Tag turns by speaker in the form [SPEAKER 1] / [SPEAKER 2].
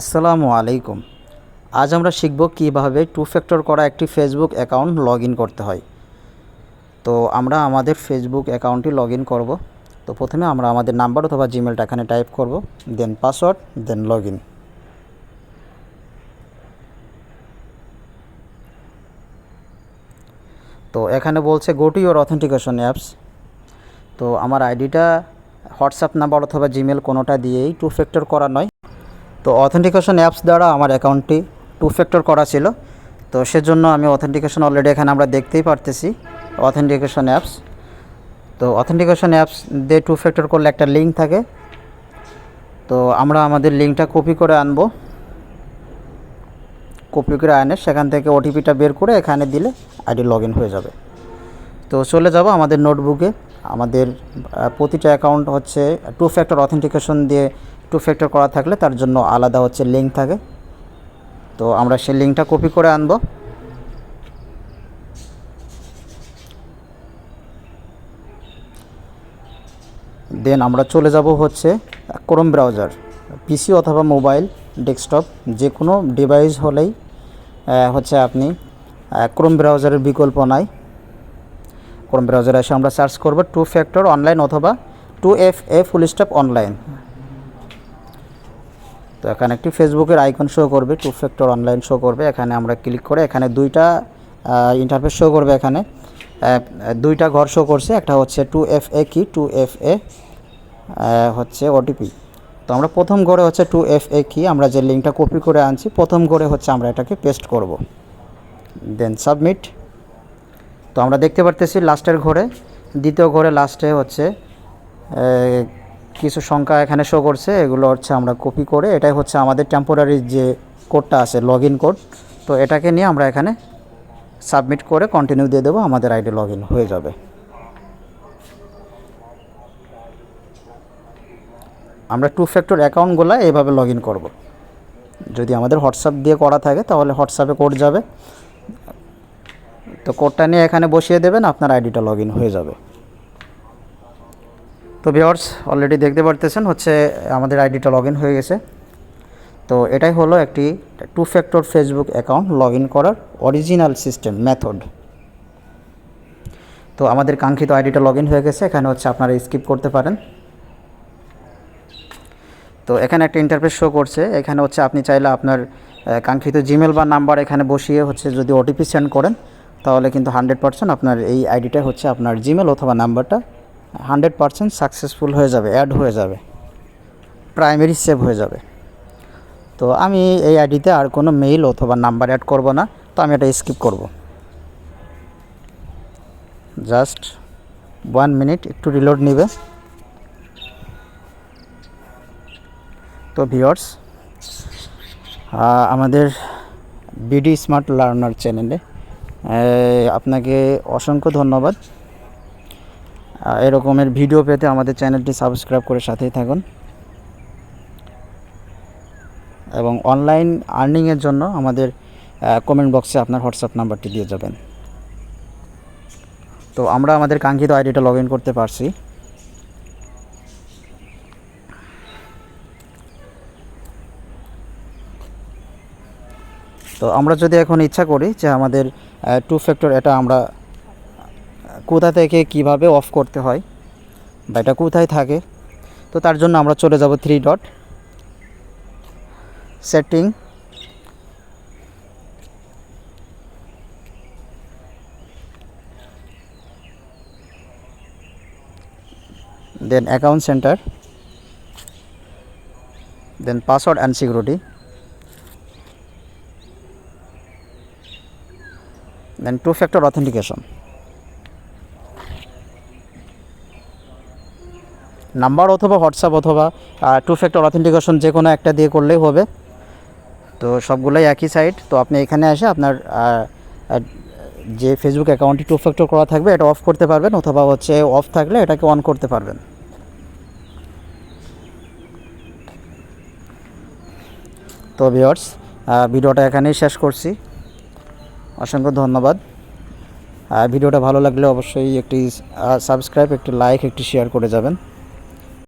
[SPEAKER 1] আসসালামু আলাইকুম। আজ আমরা শিখব কীভাবে টু ফ্যাক্টর করা একটি ফেসবুক অ্যাকাউন্ট লগ করতে হয়। তো আমরা আমাদের ফেসবুক অ্যাকাউন্টটি লগ ইন করব। তো প্রথমে আমরা আমাদের নাম্বার অথবা জিমেলটা এখানে টাইপ করব then password then log in তো এখানে বলছে go to your authentication apps তো আমার আইডিটা হোয়াটসঅ্যাপ নাম্বার অথবা জিমেল কোনোটা দিয়েই টু ফ্যাক্টর করা নয়। তো অথেন্টিকেশন অ্যাপস দ্বারা আমার অ্যাকাউন্টটি টু ফ্যাক্টর করা ছিল। তো সেজন্য আমি অথেন্টিকেশন অলরেডি এখানে আমরা দেখতেই পারতেছি অথেন্টিকেশন অ্যাপস তো অথেন্টিকেশন অ্যাপস দিয়ে টু ফ্যাক্টর করলে একটা লিঙ্ক থাকে। তো আমরা আমাদের লিঙ্কটা কপি করে আনব। কপি করে আনে, সেখান থেকে ওটিপিটা বের করে এখানে দিলে আইডি লগ হয়ে যাবে। তো চলে যাব আমাদের নোটবুকে আমাদের প্রতিটা অ্যাকাউন্ট হচ্ছে টু ফ্যাক্টর অথেন্টিকেশন দিয়ে টু ফ্যাক্টর করা থাকলে তার জন্য আলাদা হচ্ছে লিঙ্ক থাকে। তো আমরা সেই লিঙ্কটা কপি করে আনব। দেন আমরা চলে যাব হচ্ছে ক্রোম ব্রাউজার পিসি অথবা মোবাইল ডেস্কটপ যে কোনো ডিভাইস হলেই হচ্ছে আপনি ক্রোম ব্রাউজারের বিকল্প নাই। ক্রোম ব্রাউজারে এসে আমরা সার্চ করব টু ফ্যাক্টর অনলাইন অথবা two F A full stop online তো এখানে একটি ফেসবুকের আইকন শো করবে টু ফ্যাক্টর অনলাইন শো করবে। এখানে আমরা ক্লিক করে এখানে দুইটা ইন্টারফেস শো করবে এখানে। দুইটা ঘর শো করছে, একটা হচ্ছে টু এফ এ কি টু এফ এ হচ্ছে ওটিপি তো আমরা প্রথম ঘরে হচ্ছে টু এফ এ কি আমরা যে লিঙ্কটা কপি করে আনছি, প্রথম ঘরে হচ্ছে আমরা এটাকে পেস্ট করব। দেন সাবমিট তো আমরা দেখতে পারতেছি লাস্টের ঘরে, দ্বিতীয় ঘরে লাস্টে হচ্ছে কিছু সংখ্যা এখানে শো করছে, এগুলো হচ্ছে আমরা কপি করে, এটাই হচ্ছে আমাদের টেম্পোরারি যে কোডটা আছে লগ কোড তো এটাকে নিয়ে আমরা এখানে সাবমিট করে কন্টিনিউ দিয়ে দেবো, আমাদের আইডি লগ হয়ে যাবে। আমরা টু ফ্যাক্টর অ্যাকাউন্টগুলো এইভাবে লগ ইন করব। যদি আমাদের হোয়াটসঅ্যাপ দিয়ে করা থাকে, তাহলে হোয়াটসঅ্যাপে কোড যাবে। তো কোডটা নিয়ে এখানে বসিয়ে দেবেন, আপনার আইডিটা লগ হয়ে যাবে। তো ভিওর্স অলরেডি দেখতে পারতেছেন হচ্ছে, আমাদের আইডিটা লগ হয়ে গেছে। তো এটাই হলো একটি two factor Facebook account log করার অরিজিনাল সিস্টেম মেথড তো আমাদের কাঙ্ক্ষিত আইডিটা লগ হয়ে গেছে, এখানে হচ্ছে আপনারা স্কিপ করতে পারেন। তো এখানে একটা ইন্টারফেস শো করছে, এখানে হচ্ছে আপনি চাইলে আপনার কাঙ্ক্ষিত জিমেল বা নাম্বার এখানে বসিয়ে হচ্ছে যদি ওটিপি সেন্ড করেন, তাহলে কিন্তু হান্ড্রেড পার্সেন্ট আপনার এই আইডিটা হচ্ছে আপনার জিমেল অথবা নাম্বারটা হান্ড্রেড পার্সেন্ট সাকসেসফুল হয়ে যাবে, অ্যাড হয়ে যাবে, প্রাইমারি সেভ হয়ে যাবে। তো আমি এই আইডিতে আর কোনো মেইল অথবা নাম্বার অ্যাড করব না, তো আমি এটা স্কিপ করব। জাস্ট ওয়ান মিনিট, একটু রিলোড নেবে। তো ভিওর্স আমাদের বিডি স্মার্ট লার্নার চ্যানেলে আপনাকে অসংখ্য ধন্যবাদ। এরকমের ভিডিও পেতে আমাদের চ্যানেলটি সাবস্ক্রাইব করে সাথেই থাকুন। এবং অনলাইন আর্নিংয়ের জন্য আমাদের কমেন্ট বক্সে আপনার হোয়াটসঅ্যাপ নাম্বারটি দিয়ে যাবেন। তো আমরা আমাদের কাঙ্ক্ষিত আইডিটা লগ ইন করতে পারছি। তো আমরা যদি এখন ইচ্ছা করি যে আমাদের টু ফ্যাক্টর এটা আমরা কোথা থেকে কীভাবে অফ করতে হয় বা এটা কোথায় থাকে, তো তার জন্য আমরা চলে যাব three dot setting then account centre then password and security then two factor authentication number অথবা হোয়াটসঅ্যাপ অথবা টু ফ্যাক্টর অথেন্টিকেশন যে কোনো একটা দিয়ে করলেই হবে। তো সবগুলোই একই সাইট তো আপনি এখানে এসে আপনার যে ফেসবুক অ্যাকাউন্টটি টু ফ্যাক্টর করা থাকবে, এটা অফ করতে পারবেন অথবা হচ্ছে অফ থাকলে এটাকে অন করতে পারবেন। তো ভিওর্স ভিডিওটা এখানেই শেষ করছি। অসংখ্য ধন্যবাদ। ভিডিওটা ভালো লাগলে অবশ্যই একটি সাবস্ক্রাইব একটি লাইক একটি শেয়ার করে যাবেন।